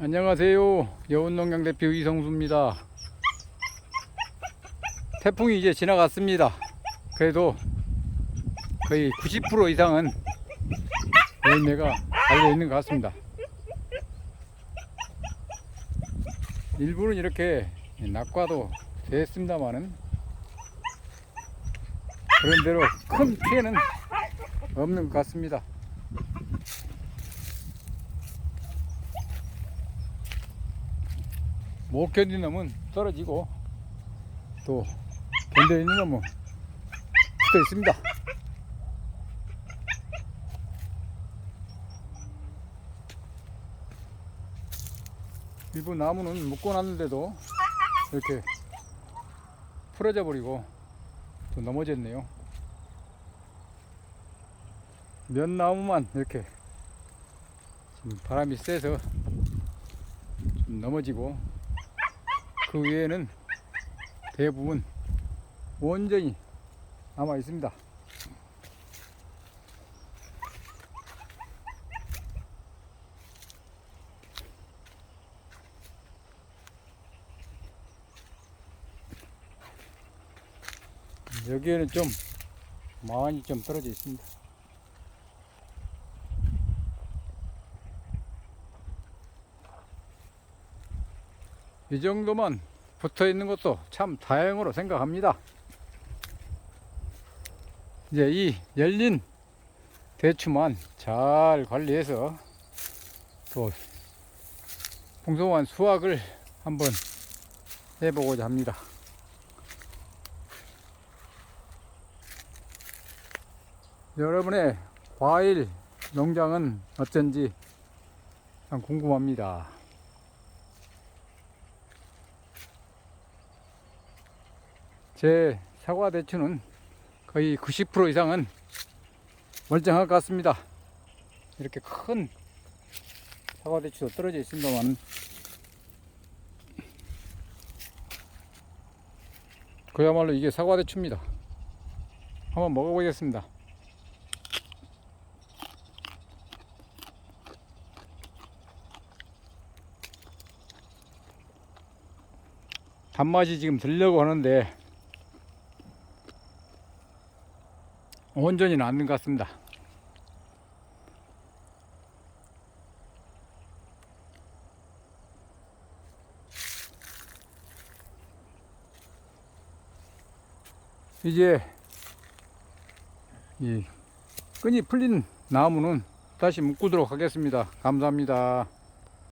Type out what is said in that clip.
안녕하세요. 여운농장 대표 이성수입니다. 태풍이 이제 지나갔습니다. 그래도 거의 90% 이상은 열매가 달려 있는 것 같습니다. 일부는 이렇게 낙과도 됐습니다만은 그런대로 큰 피해는 없는 것 같습니다. 못 견디는 놈은 떨어지고 또 견뎌 있는 놈은 붙어 있습니다. 일부 나무는 묶어놨는데도 이렇게 풀어져 버리고 또 넘어졌네요. 몇 나무만 이렇게 바람이 세서 좀 넘어지고 그 외에는 대부분 온전히 남아 있습니다. 여기에는 좀 많이 좀 떨어져 있습니다. 이 정도만 붙어 있는 것도 참 다행으로 생각합니다. 이제 이 열린 대추만 잘 관리해서 또 풍성한 수확을 한번 해보고자 합니다. 여러분의 과일 농장은 어쩐지 참 궁금합니다. 제 사과 대추는 거의 90% 이상은 멀쩡할 것 같습니다. 이렇게 큰 사과 대추도 떨어져 있습니다만 그야말로 이게 사과 대추입니다. 한번 먹어보겠습니다. 단맛이 지금 들려고 하는데 온전히는 않는 것 같습니다. 이제 이 끈이 풀린 나무는 다시 묶도록 하겠습니다. 감사합니다.